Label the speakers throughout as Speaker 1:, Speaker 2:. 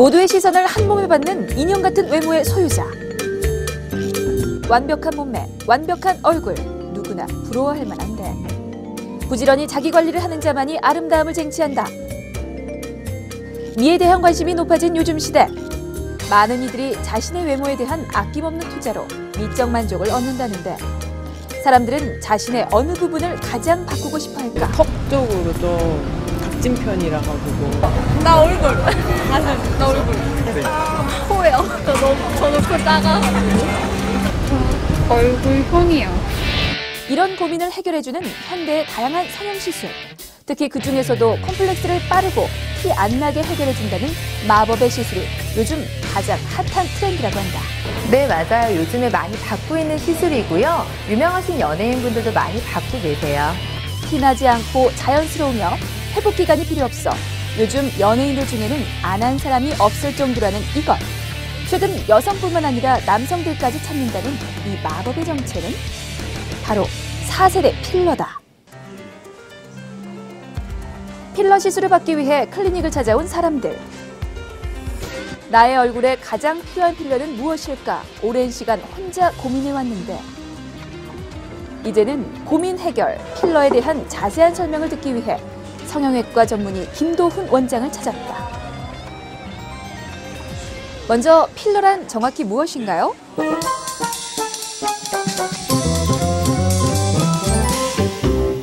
Speaker 1: 모두의 시선을 한 몸에 받는 인형 같은 외모의 소유자. 완벽한 몸매, 완벽한 얼굴, 누구나 부러워할 만한데. 부지런히 자기 관리를 하는 자만이 아름다움을 쟁취한다. 미에 대한 관심이 높아진 요즘 시대. 많은 이들이 자신의 외모에 대한 아낌없는 투자로 미적 만족을 얻는다는데 사람들은 자신의 어느 부분을 가장 바꾸고 싶어 할까?
Speaker 2: 턱 쪽으로 좀 각진 편이라 가지고
Speaker 3: 나 얼굴. 가슴, 나 얼굴. 코요. 저 너무, 저는 코 작아.
Speaker 4: 얼굴형이요.
Speaker 1: 이런 고민을 해결해주는 현대의 다양한 성형 시술. 특히 그 중에서도 컴플렉스를 빠르고 티 안 나게 해결해준다는 마법의 시술이 요즘 가장 핫한 트렌드라고 한다.
Speaker 5: 네, 맞아요. 요즘에 많이 받고 있는 시술이고요. 유명하신 연예인분들도 많이 받고 계세요.
Speaker 1: 티나지 않고 자연스러우며 회복 기간이 필요 없어 요즘 연예인들 중에는 안 한 사람이 없을 정도라는 이것. 최근 여성뿐만 아니라 남성들까지 찾는다는 이 마법의 정체는 바로 4세대 필러다. 필러 시술을 받기 위해 클리닉을 찾아온 사람들. 나의 얼굴에 가장 필요한 필러는 무엇일까? 오랜 시간 혼자 고민해 왔는데 이제는 고민 해결, 필러에 대한 자세한 설명을 듣기 위해 성형외과 전문의 김도훈 원장을 찾았다. 먼저 필러란 정확히 무엇인가요?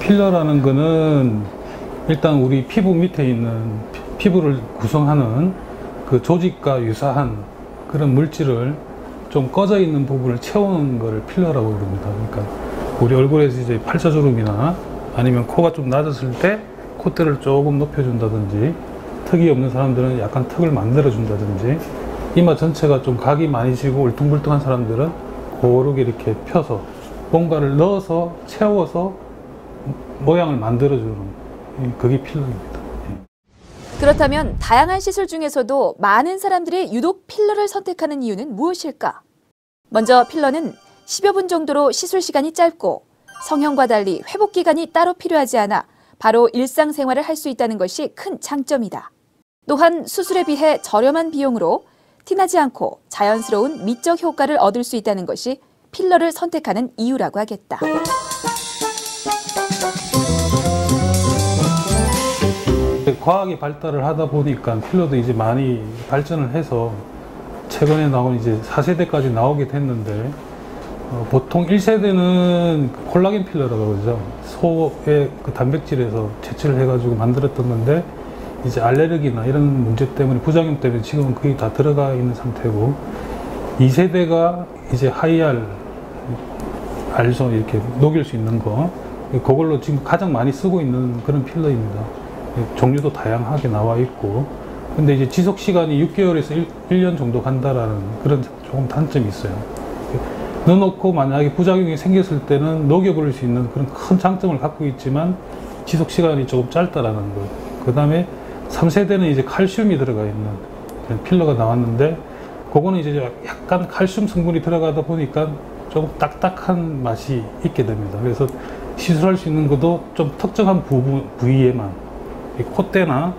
Speaker 6: 필러라는 거는 일단 우리 피부 밑에 있는 피- 피부를 구성하는 그 조직과 유사한 그런 물질을 좀 꺼져 있는 부분을 채우는 것을 필러라고 부릅니다. 그러니까 우리 얼굴에서 이제 팔자주름이나 아니면 코가 좀 낮았을 때 콧대를 조금 높여준다든지 턱이 없는 사람들은 약간 턱을 만들어준다든지 이마 전체가 좀 각이 많이 지고 울퉁불퉁한 사람들은 고르게 이렇게 펴서 뭔가를 넣어서 채워서 모양을 만들어주는 이- 그게 필러입니다.
Speaker 1: 그렇다면 다양한 시술 중에서도 많은 사람들이 유독 필러를 선택하는 이유는 무엇일까? 먼저 필러는 10여 분 정도로 시술 시간이 짧고 성형과 달리 회복 기간이 따로 필요하지 않아 바로 일상생활을 할 수 있다는 것이 큰 장점이다. 또한 수술에 비해 저렴한 비용으로 티나지 않고 자연스러운 미적 효과를 얻을 수 있다는 것이 필러를 선택하는 이유라고 하겠다.
Speaker 6: 과학이 발달을 하다 보니까 필러도 이제 많이 발전을 해서 최근에 나온 이제 4세대까지 나오게 됐는데 어, 보통 1세대는 콜라겐 필러라고 그러죠. 소의 그 단백질에서 채취를 해가지고 만들었던 건데 이제 알레르기나 이런 문제 때문에 부작용 때문에 지금은 거의 다 들어가 있는 상태고 2세대가 이제 하이알 알죠 이렇게 녹일 수 있는 거 그걸로 지금 가장 많이 쓰고 있는 그런 필러입니다. 종류도 다양하게 나와 있고 근데 이제 지속 시간이 6개월에서 1, 년 정도 간다라는 그런 조금 단점이 있어요. 넣어놓고 만약에 부작용이 생겼을 때는 녹여버릴 수 있는 그런 큰 장점을 갖고 있지만 지속 시간이 조금 짧다라는 거. 그 다음에 3세대는 이제 칼슘이 들어가 있는 필러가 나왔는데 그거는 이제 약간 칼슘 성분이 들어가다 보니까 조금 딱딱한 맛이 있게 됩니다. 그래서 시술할 수 있는 것도 좀 특정한 부분, 부위에만 이 콧대나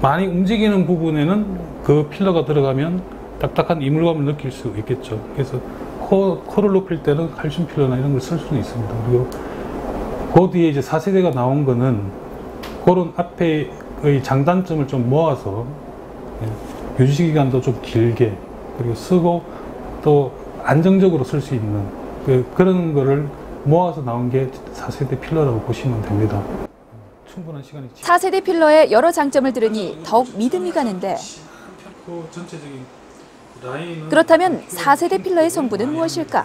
Speaker 6: 많이 움직이는 부분에는 그 필러가 들어가면 딱딱한 이물감을 느낄 수 있겠죠. 그래서 코, 코를 높일 때는 칼슘 필러나 이런 걸 쓸 수는 있습니다. 그리고 그 뒤에 이제 4세대가 나온 거는 그런 앞에의 장단점을 좀 모아서 예, 유지 기간도 좀 길게 그리고 쓰고 또 안정적으로 쓸 수 있는 그, 그런 거를 모아서 나온 게 4세대 필러라고 보시면 됩니다. 충분한 시간이 지-
Speaker 1: 4세대 필러의 여러 장점을 들으니 더욱 믿음이 가는데
Speaker 6: 그 전체적인
Speaker 1: 그렇다면 4세대 필러의 성분은 무엇일까?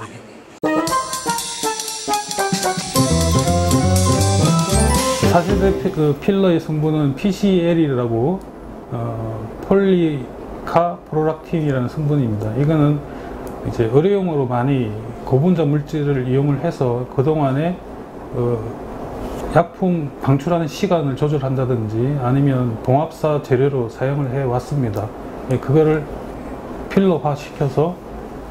Speaker 6: 4세대 피, 그 필러의 성분은 PCL이라고 어, 폴리카 프로락틴이라는 성분입니다. 이거는 이제 의료용으로 많이 고분자 물질을 이용을 해서 그동안에 어, 약품 방출하는 시간을 조절한다든지 아니면 봉합사 재료로 사용을 해 왔습니다. 예, 그거를 필러화 시켜서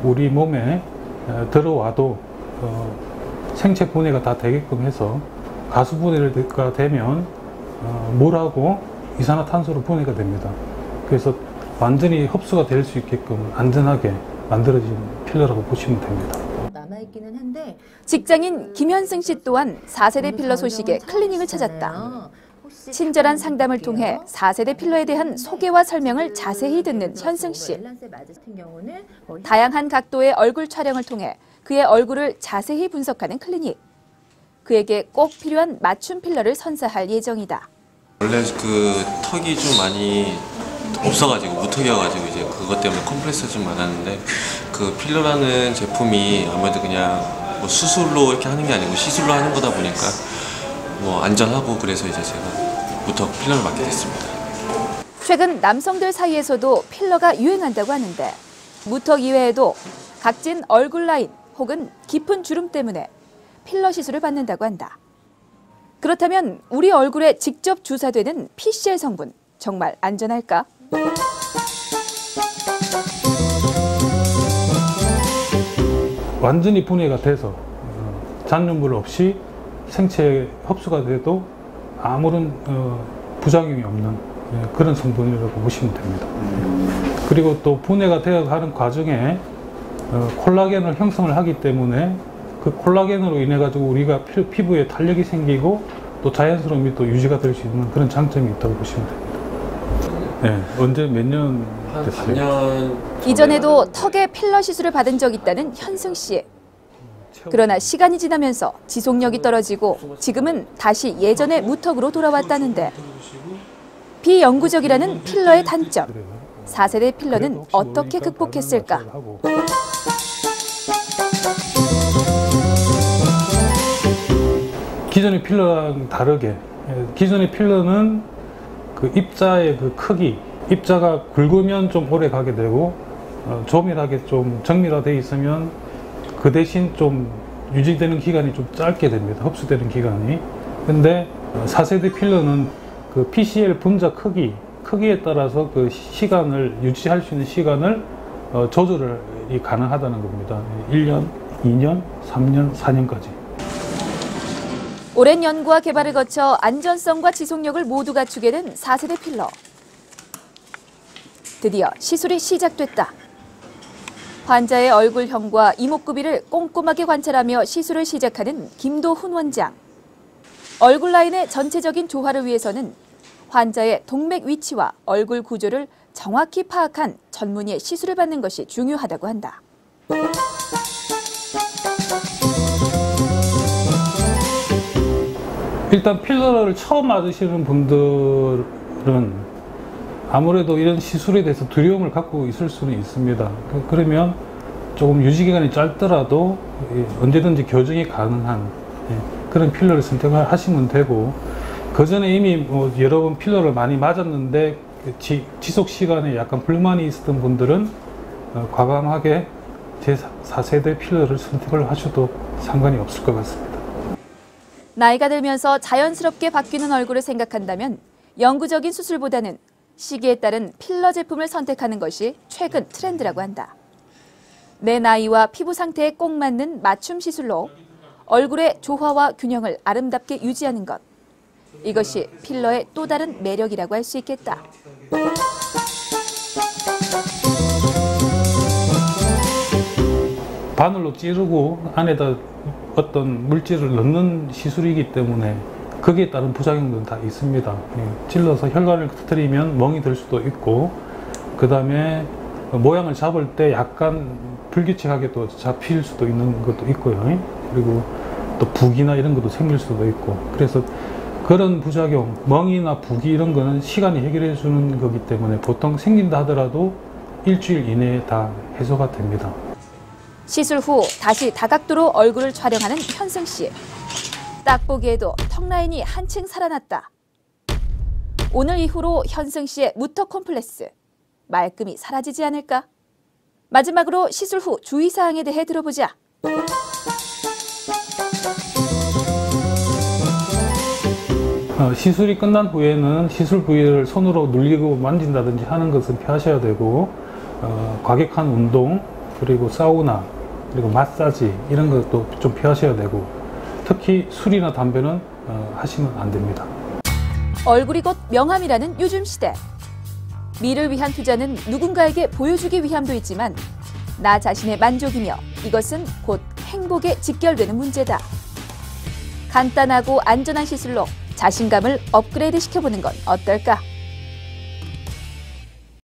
Speaker 6: 우리 몸에 에, 들어와도 어, 생체 분해가 다 되게끔 해서 가수 분해가 되면 어, 물하고 이산화탄소로 분해가 됩니다. 그래서 완전히 흡수가 될 수 있게끔 안전하게 만들어진 필러라고 보시면 됩니다.
Speaker 5: 남아있기는 한데
Speaker 1: 직장인 김현승 씨 또한 4세대 필러 소식에 클리닉을 찾았다. 친절한 상담을 통해 4세대 필러에 대한 소개와 설명을 자세히 듣는 현승 씨. 다양한 각도의 얼굴 촬영을 통해 그의 얼굴을 자세히 분석하는 클리닉. 그에게 꼭 필요한 맞춤 필러를 선사할 예정이다.
Speaker 4: 원래 그 턱이 좀 많이 없어가지고 무턱이어가지고 이제 그것 때문에 컴플렉스가 좀 많았는데 그 필러라는 제품이 아무래도 그냥 뭐 수술로 이렇게 하는 게 아니고 시술로 하는 거다 보니까 뭐 안전하고 그래서 이제 제가 무턱 필러를 맡게 됐습니다.
Speaker 1: 최근 남성들 사이에서도 필러가 유행한다고 하는데 무턱 이외에도 각진 얼굴 라인 혹은 깊은 주름 때문에 필러 시술을 받는다고 한다. 그렇다면 우리 얼굴에 직접 주사되는 PCL 성분 정말 안전할까?
Speaker 6: 완전히 분해가 돼서 어, 잔류물 없이 생체에 흡수가 돼도 아무런 어, 부작용이 없는 예, 그런 성분이라고 보시면 됩니다. 그리고 또 분해가 되어 가는 과정에 어, 콜라겐을 형성을 하기 때문에 그 콜라겐으로 인해 가지고 우리가 피, 피부에 탄력이 생기고 또 자연스러움이 또 유지가 될 수 있는 그런 장점이 있다고 보시면 됩니다. 네, 언제
Speaker 4: 몇년한
Speaker 6: 됐어요?
Speaker 1: 이전에도 턱에 필러 시술을 받은 적 있다는 현승 씨. 그러나 시간이 지나면서 지속력이 떨어지고 지금은 다시 예전의 무턱으로 돌아왔다는데 비영구적이라는 필러의 단점. 4세대 필러는 어떻게 극복했을까?
Speaker 6: 기존의 필러랑 다르게 예, 기존의 필러는 그 입자의 그 크기 입자가 굵으면 좀 오래 가게 되고 어, 조밀하게 좀 정밀화되어 있으면 그 대신 좀 유지되는 기간이 좀 짧게 됩니다 흡수되는 기간이 근데 4세대 필러는 그 PCL 분자 크기 크기에 따라서 그 시간을 유지할 수 있는 시간을 어, 조절이 가능하다는 겁니다 1년, 2년, 3년, 4년까지
Speaker 1: 오랜 연구와 개발을 거쳐 안전성과 지속력을 모두 갖추게 된 4세대 필러. 드디어 시술이 시작됐다. 환자의 얼굴형과 이목구비를 꼼꼼하게 관찰하며 시술을 시작하는 김도훈 원장. 얼굴 라인의 전체적인 조화를 위해서는 환자의 동맥 위치와 얼굴 구조를 정확히 파악한 전문의의 시술을 받는 것이 중요하다고 한다.
Speaker 6: 일단 필러를 처음 맞으시는 분들은 아무래도 이런 시술에 대해서 두려움을 갖고 있을 수는 있습니다. 그- 그러면 조금 유지 기간이 짧더라도 예, 언제든지 교정이 가능한 예, 그런 필러를 선택하시면 되고 그 전에 이미 뭐 여러 번 필러를 많이 맞았는데 그 지, 지속 시간에 약간 불만이 있었던 분들은 어, 과감하게 제 4세대 필러를 선택을 하셔도 상관이 없을 것 같습니다.
Speaker 1: 나이가 들면서 자연스럽게 바뀌는 얼굴을 생각한다면 영구적인 수술보다는 시기에 따른 필러 제품을 선택하는 것이 최근 트렌드라고 한다. 내 나이와 피부 상태에 꼭 맞는 맞춤 시술로 얼굴의 조화와 균형을 아름답게 유지하는 것. 이것이 필러의 또 다른 매력이라고 할 수 있겠다.
Speaker 6: 바늘로 찌르고 안에다 어떤 물질을 넣는 시술이기 때문에 거기에 따른 부작용들은 다 있습니다. 예, 찔러서 혈관을 터뜨리면 멍이 들 수도 있고 그 다음에 모양을 잡을 때 약간 불규칙하게 또 잡힐 수도 있는 것도 있고요. 예. 그리고 또 부기나 이런 것도 생길 수도 있고 그래서 그런 부작용, 멍이나 부기 이런 거는 시간이 해결해 주는 거기 때문에 보통 생긴다 하더라도 일주일 이내에 다 해소가 됩니다.
Speaker 1: 시술 후 다시 다각도로 얼굴을 촬영하는 현승 씨. 딱 보기에도 턱 라인이 한층 살아났다. 오늘 이후로 현승 씨의 무턱 콤플렉스 말끔히 사라지지 않을까? 마지막으로 시술 후 주의사항에 대해 들어보자.
Speaker 6: 어, 시술이 끝난 후에는 시술 부위를 손으로 눌리고 만진다든지 하는 것은 피하셔야 되고 어, 과격한 운동 그리고 사우나 그리고 마사지 이런 것도 좀 피하셔야 되고 특히 술이나 담배는 어, 하시면 안 됩니다.
Speaker 1: 얼굴이 곧 명함이라는 요즘 시대. 미를 위한 투자는 누군가에게 보여주기 위함도 있지만 나 자신의 만족이며 이것은 곧 행복에 직결되는 문제다. 간단하고 안전한 시술로 자신감을 업그레이드 시켜보는 건 어떨까?